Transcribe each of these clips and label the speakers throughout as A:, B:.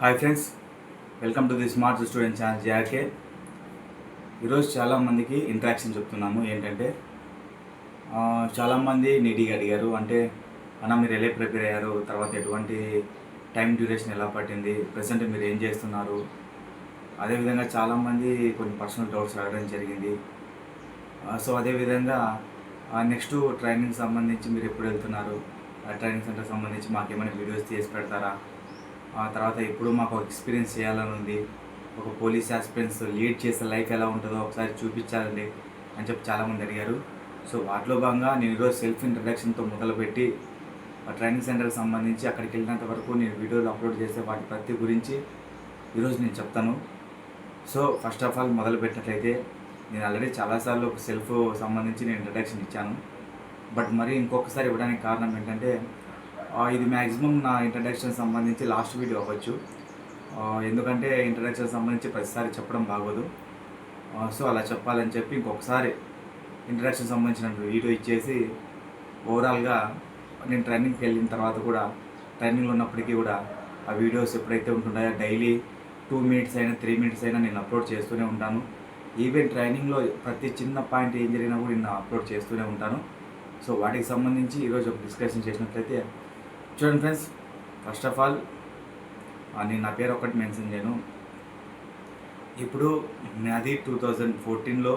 A: Hi friends welcome to the smart student channel JRK ఈరోజు చాలామందికి interaction చెప్తున్నాము. ఏంటంటే చాలామంది నీటిగా అడిగారు. అంటే అన్న మీరు ఎలా ప్రిపేర్ అయ్యారు? తర్వాత ఎటువంటి టైం డ్యూరేషన్ ఎలా పట్టింది? ప్రజెంట్ మీరు ఏం చేస్తున్నారు? అదేవిధంగా చాలామంది కొన్ని పర్సనల్ డౌట్స్ అడగడం జరిగింది. సో అదేవిధంగా నెక్స్ట్ ట్రైనింగ్ సంబంధించి మీరు ఎప్పుడు వెళ్తున్నారు? ఆ ట్రైనింగ్ సెంటర్ సంబంధించి మాకు ఏమైనా వీడియోస్ తీసి పెడతారా? ఆ తర్వాత ఇప్పుడు మాకు ఒక ఎక్స్పీరియన్స్ చేయాలని ఉంది. ఒక పోలీస్ ఆస్పిరెంట్స్ లీడ్ చేసే లైఫ్ ఎలా ఉంటుందో ఒకసారి చూపించాలండి అని చెప్పి చాలామంది అడిగారు. సో వాటిలో భాగంగా నేను ఈరోజు సెల్ఫ్ ఇంట్రడక్షన్తో మొదలుపెట్టి ఆ ట్రైనింగ్ సెంటర్కి సంబంధించి అక్కడికి వెళ్ళినంత వరకు నేను వీడియోలు అప్లోడ్ చేసే వాటి ప్రతి గురించి ఈరోజు నేను చెప్తాను. సో ఫస్ట్ ఆఫ్ ఆల్ మొదలు పెట్టినట్లయితే నేను ఆల్రెడీ చాలాసార్లు ఒక సెల్ఫ్ సంబంధించి నేను ఇంట్రడక్షన్ ఇచ్చాను. బట్ మరి ఇంకొకసారి ఇవ్వడానికి కారణం ఏంటంటే ఇది మ్యాక్సిమం నా ఇంట్రడక్షన్ సంబంధించి లాస్ట్ వీడియో అవ్వచ్చు. ఎందుకంటే ఇంట్రడక్షన్ సంబంధించి ప్రతిసారి చెప్పడం బాగోదు. సో అలా చెప్పాలని చెప్పి ఇంకొకసారి ఇంట్రడక్షన్ సంబంధించిన వీడియో ఇచ్చేసి ఓవరాల్గా నేను ట్రైనింగ్కి వెళ్ళిన తర్వాత కూడా ట్రైనింగ్లో ఉన్నప్పటికీ కూడా ఆ వీడియోస్ ఎప్పుడైతే ఉంటుంటాయో డైలీ టూ మినిట్స్ అయినా త్రీ మినిట్స్ అయినా నేను అప్లోడ్ చేస్తూనే ఉంటాను. ఈవెన్ ట్రైనింగ్లో ప్రతి చిన్న పాయింట్ ఏం జరిగినా కూడా నేను అప్లోడ్ చేస్తూనే ఉంటాను. సో వాటికి సంబంధించి ఈరోజు ఒక డిస్కషన్ చేసినట్లయితే చూడండి ఫ్రెండ్స్ ఫస్ట్ ఆఫ్ ఆల్ నేను నా పేరు ఒకటి మెన్షన్ చేయను. ఇప్పుడు నాది టూ థౌజండ్ ఫోర్టీన్లో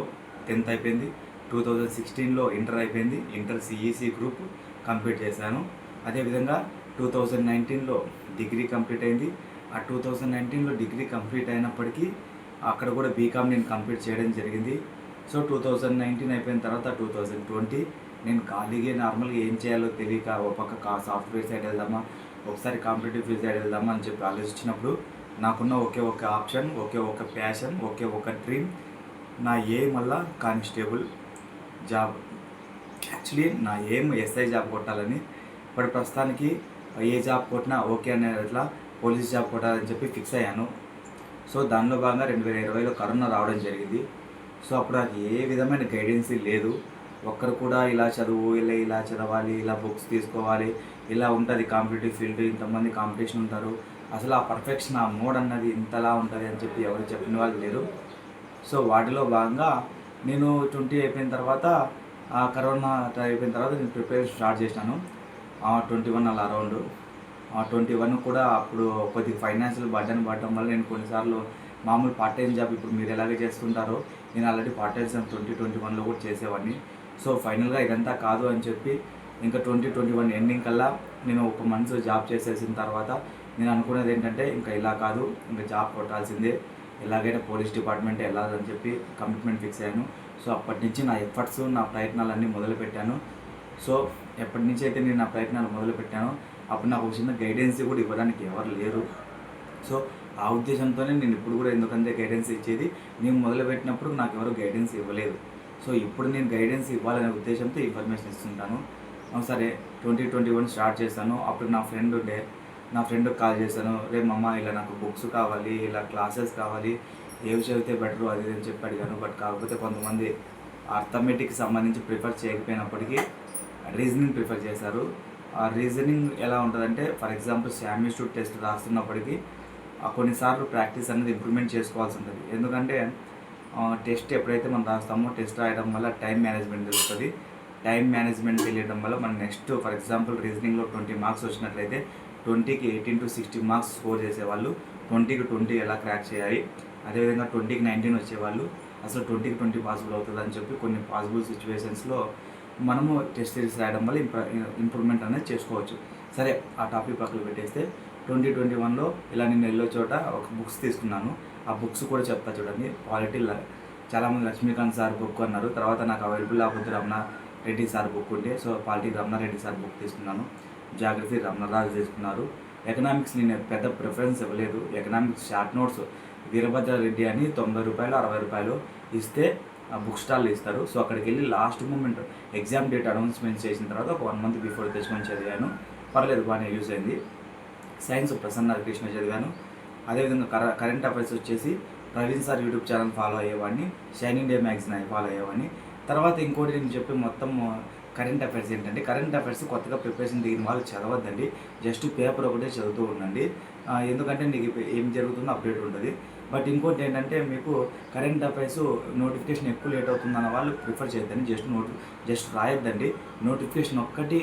A: టెన్త్ అయిపోయింది టూ థౌజండ్ సిక్స్టీన్లో ఇంటర్ అయిపోయింది ఇంటర్ సిఈసి గ్రూప్ కంప్లీట్ చేశాను. అదేవిధంగా టూ థౌజండ్ నైన్టీన్లో డిగ్రీ కంప్లీట్ అయింది. ఆ టూ థౌజండ్ నైన్టీన్లో డిగ్రీ కంప్లీట్ అయినప్పటికీ అక్కడ కూడా బీకామ్ నేను కంప్లీట్ చేయడం జరిగింది. సో టూ థౌజండ్ నైన్టీన్ అయిపోయిన తర్వాత టూ థౌజండ్ ట్వంటీ నేను ఖాళీగా నార్మల్గా ఏం చేయాలో తెలియక ఒక పక్క సాఫ్ట్వేర్ సైడ్ వెళ్దామా ఒకసారి కాంపిటేటివ్ ఫీల్డ్ సైడ్ వెళ్దామా అని చెప్పి ఆలోచించినప్పుడు నాకున్న ఒకే ఒక ఆప్షన్ ఒకే ఒక ప్యాషన్ ఒకే ఒక డ్రీమ్ నా ఎయిమ్ వల్ల కానిస్టేబుల్ జాబ్ యాక్చువల్లీ నా ఎయిమ్ ఎస్ఐ జాబ్ కొట్టాలని బట్ ప్రస్తుతానికి ఏ జాబ్ కొట్టినా ఓకే అనే ఇట్లా పోలీస్ జాబ్ కొట్టాలని చెప్పి ఫిక్స్ అయ్యాను. సో దానిలో భాగంగా రెండు వేల ఇరవైలో కరోనా రావడం జరిగింది. సో అప్పుడు నాకు ఏ విధమైన గైడెన్స్ లేదు. ఒక్కరు కూడా ఇలా చదువు ఇలా ఇలా చదవాలి ఇలా బుక్స్ తీసుకోవాలి ఇలా ఉంటుంది కాంపిటేటివ్ ఫీల్డ్ ఇంతమంది కాంపిటీషన్ ఉంటారు. అసలు ఆ పర్ఫెక్షన్ ఆ మోడ్ అన్నది ఇంతలా ఉంటుంది అని చెప్పి ఎవరు చెప్పిన వాళ్ళు లేరు. సో వాటిలో భాగంగా నేను ట్వంటీ అయిపోయిన తర్వాత ఆ కరోనా అయిపోయిన తర్వాత నేను ప్రిపేర్ స్టార్ట్ చేశాను ట్వంటీ వన్ అలా అరౌండ్. ట్వంటీ వన్ కూడా అప్పుడు కొద్దిగా ఫైనాన్షియల్ బర్డన్ పడటం వల్ల నేను కొన్నిసార్లు మామూలు పార్ట్ టైం జాబ్ ఇప్పుడు మీరు ఎలాగే చేస్తుంటారో నేను already part time job twenty twenty వన్లో కూడా చేసేవాడిని. సో ఫైనల్గా ఇదంతా కాదు అని చెప్పి ఇంకా ట్వంటీ ట్వంటీ వన్ ఎండింగ్ కల్లా నేను ఒక మంత్ జాబ్ చేసేసిన తర్వాత నేను అనుకున్నది ఏంటంటే ఇంకా ఇలా కాదు ఇంకా జాబ్ కొట్టాల్సిందే. ఎలాగైనా పోలీస్ డిపార్ట్మెంట్ వెళ్ళాలని చెప్పి కమిట్మెంట్ ఫిక్స్ అయ్యాను. సో అప్పటి నుంచి నా ఎఫర్ట్స్ నా ప్రయత్నాలన్నీ మొదలుపెట్టాను. సో ఎప్పటి నుంచి అయితే నేను నా ప్రయత్నాలు మొదలుపెట్టాను అప్పుడు నాకు ఒక చిన్న గైడెన్స్ కూడా ఇవ్వడానికి ఎవరు లేరు. సో ఆ ఉద్దేశంతోనే నేను ఇప్పుడు కూడా ఎందుకంటే గైడెన్స్ ఇచ్చేది. నేను మొదలుపెట్టినప్పుడు నాకు ఎవరు గైడెన్స్ ఇవ్వలేదు. సో ఇప్పుడు నేను గైడెన్స్ ఇవ్వాలనే ఉద్దేశంతో ఇన్ఫర్మేషన్ ఇస్తుంటాను. సరే ట్వంటీ ట్వంటీ వన్ స్టార్ట్ చేశాను. అప్పుడు నా ఫ్రెండ్ ఉండే. నా ఫ్రెండ్కి కాల్ చేశాను. రే మమ్మ ఇలా నాకు బుక్స్ కావాలి ఇలా క్లాసెస్ కావాలి. ఏవి చదివితే బెటర్ అది అని చెప్పి అడిగాను. బట్ కాకపోతే కొంతమంది అర్థమెటిక్కి సంబంధించి ప్రిఫర్ చేయకపోయినప్పటికీ రీజనింగ్ ప్రిఫర్ చేశారు. ఆ రీజనింగ్ ఎలా ఉంటుందంటే ఫర్ ఎగ్జాంపుల్ శామ్యూస్టూడ్ టెస్ట్ రాస్తున్నప్పటికీ కొన్నిసార్లు ప్రాక్టీస్ అనేది ఇంప్రూవ్మెంట్ చేసుకోవాల్సి ఉంటుంది. ఎందుకంటే టెస్ట్ ఎప్పుడైతే మనం రాస్తామో టెస్ట్ రాయడం వల్ల టైం మేనేజ్మెంట్ జరుగుతుంది టైం మేనేజ్మెంట్ తెలియడం వల్ల మనం నెక్స్ట్ ఫర్ ఎగ్జాంపుల్ రీజనింగ్లో ట్వంటీ మార్క్స్ వచ్చినట్లయితే ట్వంటీకి eighteen to sixty marks score చేసేవాళ్ళు ట్వంటీకి ట్వంటీ ఎలా క్రాక్ చేయాలి అదేవిధంగా ట్వంటీకి నైన్టీన్ వచ్చేవాళ్ళు అసలు ట్వంటీకి ట్వంటీ పాసిబుల్ అవుతుంది అని చెప్పి కొన్ని పాసిబుల్ సిచ్యువేషన్స్లో మనము టెస్ట్ సిరీస్ రాయడం వల్ల ఇంప్రూవ్మెంట్ అనేది చేసుకోవచ్చు. సరే ఆ టాపిక్ పక్కన పెట్టేస్తే ట్వంటీ ట్వంటీ వన్లో ఇలా నేను వెళ్ళే చోట ఒక బుక్స్ తీసుకున్నాను. ఆ బుక్స్ కూడా చెప్తా చూడండి. క్వాలిటీ చాలామంది లక్ష్మీకాంత్ సార్ బుక్ అన్నారు. తర్వాత నాకు అవైలబుల్ లేకపోతే రమణ రెడ్డి సార్ బుక్ ఉంటే so polity Ramana Reddy sir book తీసుకున్నాను. జాగ్రఫీ రమణరాజు తీసుకున్నారు. ఎకనామిక్స్ నేను పెద్ద ప్రిఫరెన్స్ ఇవ్వలేదు. Economics short notes Veerabhadra Reddy అని తొంభై రూపాయలు అరవై రూపాయలు ఇస్తే ఆ బుక్ స్టాల్ ఇస్తారు. సో అక్కడికి వెళ్ళి last moment exam date announcement చేసిన తర్వాత ఒక వన్ మంత్ బిఫోర్ తెచ్చుకొని చదివాను. పర్లేదు బాగానే యూజ్ అయింది. సైన్స్ ప్రసన్న కృష్ణ చదివాను. అదేవిధంగా కర కరెంట్ అఫైర్స్ వచ్చేసి Praveen sir YouTube channel follow అయ్యేవాడిని shining day magazine follow అయ్యేవాడిని. తర్వాత ఇంకోటి నేను చెప్పి మొత్తం కరెంట్ అఫైర్స్ ఏంటంటే కరెంట్ అఫైర్స్ కొత్తగా ప్రిపరేషన్ దిగిన వాళ్ళు చదవద్దండి. జస్ట్ పేపర్ ఒకటే చదువుతూ ఉండండి. ఎందుకంటే నీకు ఏం జరుగుతుందో అప్డేట్ ఉంటుంది. బట్ ఇంకోటి ఏంటంటే మీకు కరెంట్ అఫైర్స్ నోటిఫికేషన్ ఎక్కువ లేట్ అవుతుందన్న వాళ్ళు ప్రిఫర్ చేయొద్దండి. జస్ట్ నోటి జస్ట్ రాయొద్దండి. నోటిఫికేషన్ ఒక్కటి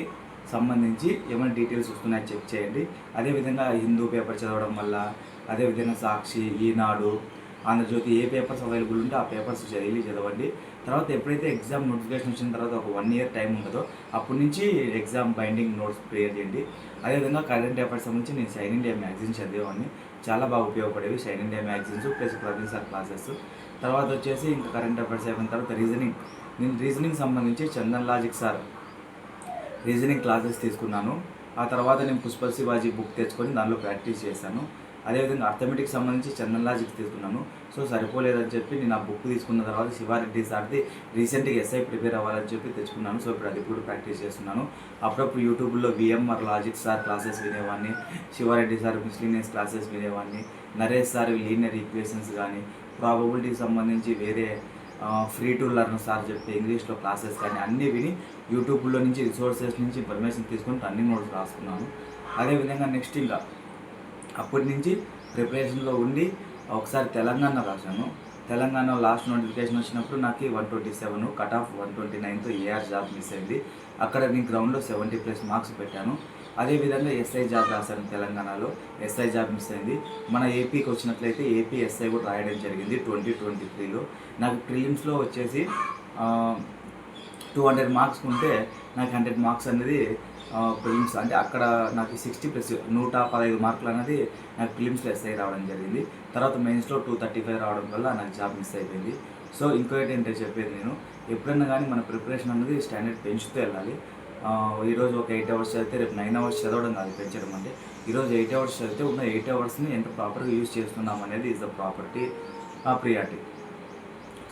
A: సంబంధించి ఏమైనా డీటెయిల్స్ వస్తున్నాయో చెక్ చేయండి. అదేవిధంగా హిందూ పేపర్ చదవడం వల్ల అదేవిధంగా సాక్షి ఈనాడు ఆంధ్రజ్యోతి ఏ పేపర్స్ అవైలబుల్ ఉంటే ఆ పేపర్స్ డైలీ చదవండి. తర్వాత ఎప్పుడైతే ఎగ్జామ్ నోటిఫికేషన్ వచ్చిన తర్వాత ఒక వన్ ఇయర్ టైం ఉంటుందో అప్పటి నుంచి ఎగ్జామ్ బైండింగ్ నోట్స్ ప్రిపేర్ చేయండి. అదేవిధంగా కరెంట్ అఫైర్స్ సంబంధించి నేను సైన్ ఇండియా మ్యాగజైన్ చదివేవాడిని. చాలా బాగా ఉపయోగపడేవి sign India magazines plus Praveen sir classes. తర్వాత వచ్చేసి ఇంకా కరెంట్ అఫైర్స్ అయిపోయిన తర్వాత రీజనింగ్. నేను రీజనింగ్ సంబంధించి Chandan logic sir reasoning classes తీసుకున్నాను. ఆ తర్వాత నేను పుష్ప శివాజీ బుక్ తెచ్చుకొని దానిలో ప్రాక్టీస్ చేశాను. అదేవిధంగా అర్థమెటిక్ సంబంధించి చందన్ లాజిక్ తీసుకున్నాను. సో సరిపోలేదని చెప్పి నేను ఆ బుక్ తీసుకున్న తర్వాత శివారెడ్డి సార్ది రీసెంట్గా ఎస్ఐ ప్రిపేర్ అవ్వాలని చెప్పి తెచ్చుకున్నాను. సో ఇప్పుడు అది కూడా ప్రాక్టీస్ చేస్తున్నాను. అప్పుడప్పుడు యూట్యూబ్లో విఎంఆర్ లాజిక్ సార్ క్లాసెస్ వినేవాడిని శివారెడ్డి సార్ మిస్లీనియస్ క్లాసెస్ వినేవాడిని నరేష్ సార్ లీనియర్ ఈక్వేషన్స్ కానీ ప్రాబబిలిటీకి సంబంధించి వేరే ఫ్రీ టు లర్న్ సార్ చెప్పే ఇంగ్లీష్లో క్లాసెస్ కానీ అన్నీ విని యూట్యూబ్లో నుంచి రిసోర్సెస్ నుంచి ఇన్ఫర్మేషన్ తీసుకొని అన్ని నోట్స్ రాసుకున్నాను. అదేవిధంగా నెక్స్ట్ ఇంకా అప్పటి నుంచి ప్రిపరేషన్లో ఉండి ఒకసారి తెలంగాణ రాశాను. తెలంగాణ లాస్ట్ నోటిఫికేషన్ వచ్చినప్పుడు నాకు one twenty seven cut off one twenty నైన్తో AR job miss అయింది. అక్కడ నేను గ్రౌండ్లో సెవెంటీ ప్లస్ మార్క్స్ పెట్టాను. అదేవిధంగా ఎస్ఐ జాబ్ రాశాను తెలంగాణలో. ఎస్ఐ జాబ్ మిస్ అయింది. మన ఏపీకి వచ్చినట్లయితే ఏపీ ఎస్ఐ కూడా రాయడం జరిగింది ట్వంటీ ట్వంటీ త్రీలో. నాకు ప్రిలిమ్స్లో వచ్చేసి టూ హండ్రెడ్ మార్క్స్ ఉంటే నాకు హండ్రెడ్ మార్క్స్ అనేది ప్రిలిమ్స్ అంటే అక్కడ నాకు సిక్స్టీ ప్లస్ నూట పదహైదు మార్కులు అనేది నాకు ప్రిలిమ్స్లో ఎస్ఐ రావడం జరిగింది. తర్వాత మెయిన్స్లో టూ థర్టీ ఫైవ్ రావడం వల్ల నాకు జాబ్ మిస్ అయిపోయింది. సో ఇంకోటి ఏంటంటే చెప్పేది నేను ఎప్పుడైనా కానీ మన ప్రిపరేషన్ అనేది స్టాండర్డ్ పెంచుతూ వెళ్ళాలి. ఈరోజు ఒక ఎయిట్ అవర్స్ చదివితే రేపు నైన్ అవర్స్ చదవడం కాదు పెంచడం అంటే. ఈరోజు ఎయిట్ అవర్స్ చదివితే ఉన్న ఎయిట్ అవర్స్ని ఎంత ప్రాపర్గా యూజ్ చేస్తున్నాం అనేది ఈజ్ ద ప్రాపర్టీ ప్రియారిటీ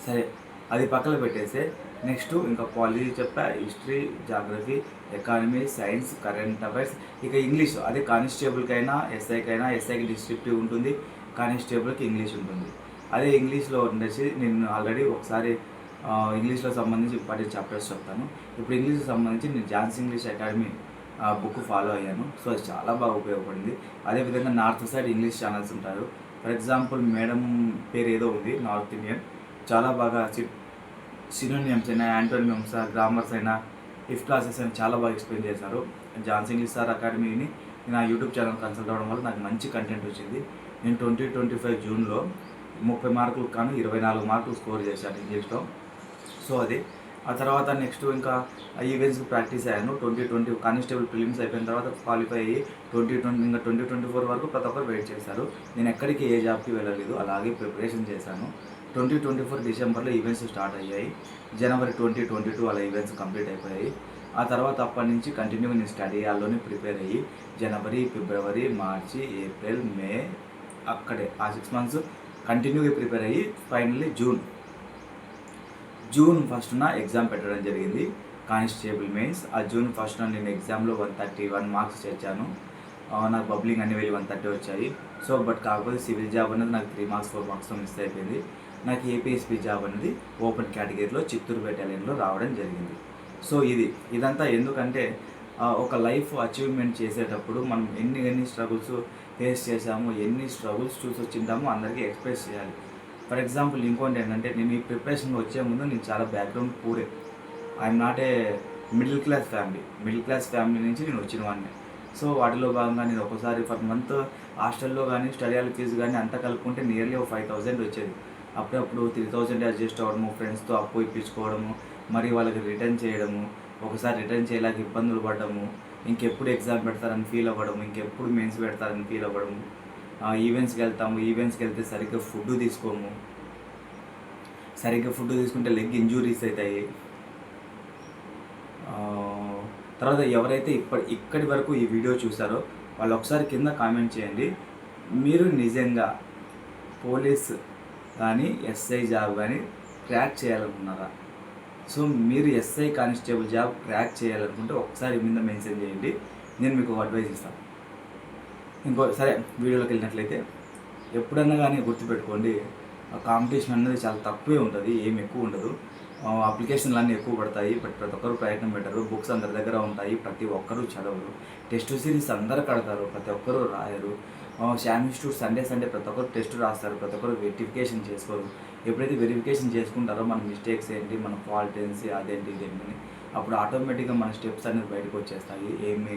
A: సరే అది పక్కన పెట్టేస్తే నెక్స్ట్ ఇంకా పాలిటీ చెప్పా history geography economy science current affairs ఇక ఇంగ్లీష్ అదే కానిస్టేబుల్కైనా ఎస్ఐకైనా ఎస్ఐకి డిస్క్రిప్టివ్ ఉంటుంది కానిస్టేబుల్కి ఇంగ్లీష్ ఉంటుంది. అదే ఇంగ్లీష్లో ఉండేసి నేను ఆల్రెడీ ఒకసారి ఇంగ్లీష్లో సంబంధించి ఇంపార్టెంట్ చాప్టర్స్ చెప్తాను ఇప్పుడు ఇంగ్లీష్కి సంబంధించి నేను జాన్స్ ఇంగ్లీష్ అకాడమీ ఆ బుక్ ఫాలో అయ్యాను. సో అది చాలా బాగా ఉపయోగపడింది. అదేవిధంగా నార్త్ సైడ్ ఇంగ్లీష్ ఛానల్స్ ఉంటారు. ఫర్ ఎగ్జాంపుల్ మేడం పేరు ఏదో ఉంది నార్త్ ఇండియన్. చాలా బాగా సినోనియమ్స్ అయినా యాంటోనియమ్స్ గ్రామర్స్ అయినా ఇఫ్ క్లాసెస్ అయినా చాలా బాగా ఎక్స్ప్లెయిన్ చేశారు. జాన్స్ ఇంగ్లీష్ సార్ అకాడమీని నా యూట్యూబ్ ఛానల్ కన్సల్ట్ అవ్వడం వల్ల నాకు మంచి కంటెంట్ వచ్చింది. నేను ట్వంటీ ట్వంటీ ఫైవ్ జూన్లో ముప్పై మార్కులు కానీ ఇరవై నాలుగు మార్కులు స్కోర్ చేశాను ఇంగ్లీష్లో. సో అది. ఆ తర్వాత నెక్స్ట్ ఇంకా ఈవెంట్స్కి ప్రాక్టీస్ అయ్యాను. ట్వంటీ ట్వంటీ కానిస్టేబుల్ ఫిలిమ్స్ అయిపోయిన తర్వాత క్వాలిఫై అయ్యి ట్వంటీ ట్వంటీ ఇంకా ట్వంటీ ట్వంటీ ఫోర్ వరకు ప్రతి ఒక్కరు వెయిట్ చేశారు. నేను ఎక్కడికి ఏ జాబ్కి వెళ్ళలేదు. అలాగే ప్రిపరేషన్ చేశాను. ట్వంటీ ట్వంటీ ఫోర్ డిసెంబర్లో ఈవెంట్స్ స్టార్ట్ అయ్యాయి. జనవరి ట్వంటీ ట్వంటీ టూ అలా ఈవెంట్స్ కంప్లీట్ అయిపోయాయి. ఆ తర్వాత అప్పటి నుంచి కంటిన్యూ నేను స్టడీ హాల్లోనే ప్రిపేర్ అయ్యి జనవరి ఫిబ్రవరి మార్చి ఏప్రిల్ మే అక్కడే ఆ సిక్స్ మంత్స్ కంటిన్యూగా ప్రిపేర్ అయ్యి ఫైనల్లీ జూన్ జూన్ ఫస్ట్న ఎగ్జామ్ పెట్టడం జరిగింది. కానిస్టేబుల్ మెయిన్స్ ఆ జూన్ ఫస్ట్న నేను ఎగ్జామ్లో వన్ థర్టీ వన్ మార్క్స్ తెచ్చాను నాకు బబ్లింగ్ అన్ని వెళ్ళి వన్ థర్టీ వచ్చాయి. సో బట్ కాకపోతే సివిల్ జాబ్ అనేది నాకు three marks four marks miss అయిపోయింది. నాకు ఏపీఎస్పీ జాబ్ అనేది ఓపెన్ కేటగిరీలో చిత్తూరు బెటాలియన్లో రావడం జరిగింది. సో ఇది ఇదంతా ఎందుకంటే ఒక లైఫ్ అచీవ్మెంట్ చేసేటప్పుడు మనం ఎన్ని ఎన్ని స్ట్రగుల్స్ ఫేస్ చేసాము ఎన్ని స్ట్రగుల్స్ చూసి వచ్చింటామో అందరికీ ఎక్స్ప్రెస్ చేయాలి. ఫర్ ఎగ్జాంపుల్ ఇంకోటి ఏంటంటే నేను ఈ ప్రిపరేషన్ వచ్చే ముందు నేను చాలా background పూరే I'm not a middle class family middle class family నుంచి నేను వచ్చిన వాడిని. సో వాటిలో భాగంగా నేను ఒకసారి ఫర్ మంత్ హాస్టల్లో కానీ స్టడీ హాల్ ఫీజు కానీ అంతా కలుపుకుంటే నియర్లీ ఒక ఫైవ్ థౌజండ్ వచ్చేది. అప్పుడప్పుడు త్రీ థౌజండ్ అడ్జస్ట్ అవ్వడము ఫ్రెండ్స్తో అప్పు ఇప్పించుకోవడము మరి వాళ్ళకి రిటర్న్ చేయడము ఒకసారి రిటర్న్ చేయలేక ఇబ్బందులు పడడము ఇంకెప్పుడు ఎగ్జామ్ పెడతారని ఫీల్ అవ్వడము ఇంకెప్పుడు మెయిన్స్ పెడతారని ఫీల్ అవ్వడము. ఈవెంట్స్కి వెళ్తాము ఈవెంట్స్కి వెళ్తే సరిగ్గా ఫుడ్ తీసుకోము. సరిగ్గా ఫుడ్ తీసుకుంటే లెగ్ ఇంజూరీస్ అవుతాయి తర్వాత ఎవరైతే ఇప్పటి ఇక్కడి వరకు ఈ వీడియో చూసారో వాళ్ళు ఒకసారి కింద కామెంట్ చేయండి. మీరు నిజంగా పోలీస్ కానీ ఎస్ఐ జాబ్ కానీ క్రాక్ చేయాలనుకున్నారా? సో మీరు ఎస్ఐ కానిస్టేబుల్ జాబ్ క్రాక్ చేయాలనుకుంటే ఒకసారి మీద మెన్షన్ చేయండి. నేను మీకు అడ్వైజ్ ఇస్తాను. ఇంకో సరే వీడియోలోకి వెళ్ళినట్లయితే ఎప్పుడన్నా కానీ గుర్తుపెట్టుకోండి కాంపిటీషన్ అనేది చాలా తక్కువే ఉంటుంది ఏం ఎక్కువ ఉండదు. అప్లికేషన్లు అన్నీ ఎక్కువ పడతాయి బట్ ప్రతి ఒక్కరు ప్రయత్నం పెట్టరు బుక్స్ అందరి దగ్గర ఉంటాయి ప్రతి ఒక్కరూ చదవరు. టెస్ట్ సిరీస్ అందరు కడతారు ప్రతి ఒక్కరూ రాయరు. శామ్ ఇన్స్టిట్యూట్ సండే సండే ప్రతి ఒక్కరు టెస్ట్ రాస్తారు ప్రతి ఒక్కరు వెరిఫికేషన్ చేసుకోరు. ఎప్పుడైతే వెరిఫికేషన్ చేసుకుంటారో మన మిస్టేక్స్ ఏంటి మన ఫాల్ట్ ఏంటి అదేంటి ఇదేంటి అప్పుడు ఆటోమేటిక్గా మన స్టెప్స్ అనేది బయటకు వచ్చేస్తాయి. ఏమి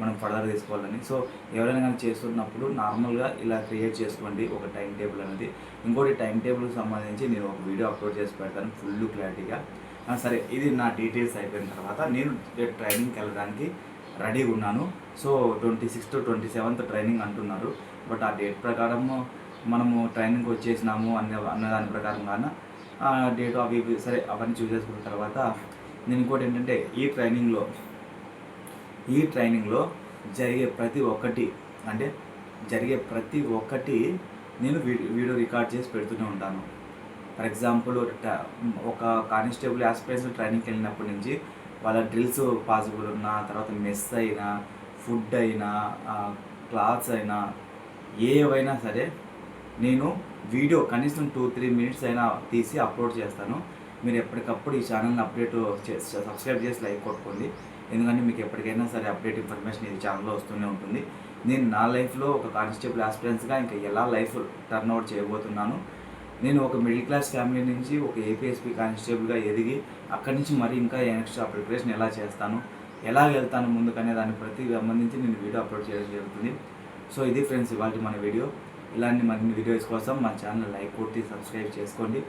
A: మనం ఫర్దర్ తీసుకోవాలని సో ఎవరైనా కానీ చేస్తున్నప్పుడు నార్మల్గా ఇలా క్రియేట్ చేసుకోండి ఒక టైం టేబుల్ అనేది. ఇంకోటి టైం టేబుల్కి సంబంధించి నేను ఒక వీడియో అప్లోడ్ చేసి పెడతాను ఫుల్ క్లారిటీగా సరే ఇది నా డీటెయిల్స్ అయిపోయిన తర్వాత నేను ట్రైనింగ్కి వెళ్ళడానికి రెడీగా ఉన్నాను. So twenty sixth twenty seventh training అంటున్నారు. బట్ ఆ డేట్ ప్రకారం మనము ట్రైనింగ్కి వచ్చేసినాము అన్న అన్నదాని ప్రకారం కానీ డేట్ అవి సరే అవన్నీ చూసేసుకున్న తర్వాత నేను ఇంకోటి ఏంటంటే ఈ ట్రైనింగ్లో ఈ ట్రైనింగ్లో జరిగే ప్రతి ఒక్కటి అంటే జరిగే ప్రతి ఒక్కటి నేను వీడియో రికార్డ్ చేసి పెడుతూనే ఉంటాను. ఫర్ ఎగ్జాంపుల్ ట- ఒక కానిస్టేబుల్ ఆస్పిరెంట్స్ ట్రైనింగ్కి వెళ్ళినప్పటి నుంచి వాళ్ళ డ్రిల్స్ పాసిబుల్ ఉన్న తర్వాత మెస్ అయినా ఫుడ్ అయినా క్లాత్స్ అయినా ఏవైనా సరే నేను వీడియో కనీసం టూ త్రీ మినిట్స్ అయినా తీసి అప్లోడ్ చేస్తాను. మీరు ఎప్పటికప్పుడు ఈ ఛానల్ని అప్డేట్ సబ్స్క్రైబ్ చేసి లైక్ కొట్టుకోండి. ఎందుకంటే మీకు ఎప్పటికైనా సరే అప్డేట్ ఇన్ఫర్మేషన్ ఈ ఛానల్లో వస్తూనే ఉంటుంది. నేను నా లైఫ్లో ఒక కానిస్టేబుల్ ఆస్పిరెంట్స్గా ఇంకా ఎలా లైఫ్ టర్న్ అవుట్ చేయబోతున్నాను. నేను ఒక మిడిల్ క్లాస్ ఫ్యామిలీ నుంచి ఒక ఏపీఎస్పీ కానిస్టేబుల్గా ఎదిగి అక్కడి నుంచి మరి ఇంకా ఎక్స్ట్రా ప్రిపరేషన్ ఎలా చేస్తాను ఎలా వెళ్తాను ముందుకనే దాని ప్రతి సంబంధించి నేను వీడియో అప్లోడ్ చేయడం జరుగుతుంది. సో ఇది ఫ్రెండ్స్ ఇవాళ మన వీడియో. ఇలాంటి మరిన్ని వీడియోస్ కోసం మా ఛానల్ లైక్ కొట్టి సబ్స్క్రైబ్ చేసుకోండి.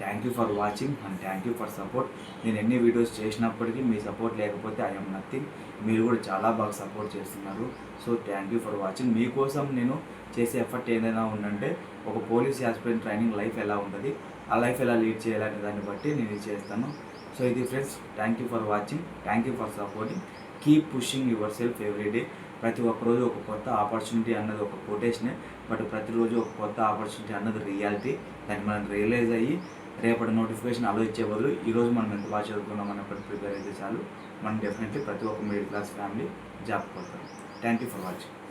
A: Thank you for watching and thank you for support. నేను ఎన్ని వీడియోస్ చేసినప్పటికీ మీ సపోర్ట్ లేకపోతే ఐఎమ్ నథింగ్ మీరు కూడా చాలా బాగా సపోర్ట్ చేస్తున్నారు. So thank you for watching. మీకోసం నేను చేసే ఎఫర్ట్ ఏదైనా ఉందంటే ఒక పోలీస్ యాస్పిరెంట్ ట్రైనింగ్ లైఫ్ ఎలా ఉంటుంది ఆ లైఫ్ ఎలా లీడ్ చేయాలనే దాన్ని బట్టి నేను ఇది చేస్తాను. సో ఇది friends thank you for watching thank you for supporting. Keep pushing yourself everyday ప్రతి ఒక్కరోజు ఒక కొత్త ఆపర్చునిటీ అన్నది ఒక కొటేషనే బట్ ప్రతిరోజు ఒక కొత్త ఆపర్చునిటీ అన్నది రియాలిటీ దాన్ని మనం రియలైజ్ అయ్యి రేపటి నోటిఫికేషన్ అలో ఇచ్చే బదులు ఈరోజు మనం ఎంత బాగా చదువుకున్నాం అన్నప్పుడు ప్రిపేర్ అయితే చాలు. మనం డెఫినెట్లీ ప్రతి ఒక్క మిడిల్ క్లాస్ ఫ్యామిలీ జాబ్ కొడతాం థ్యాంక్ యూ ఫర్ వాచింగ్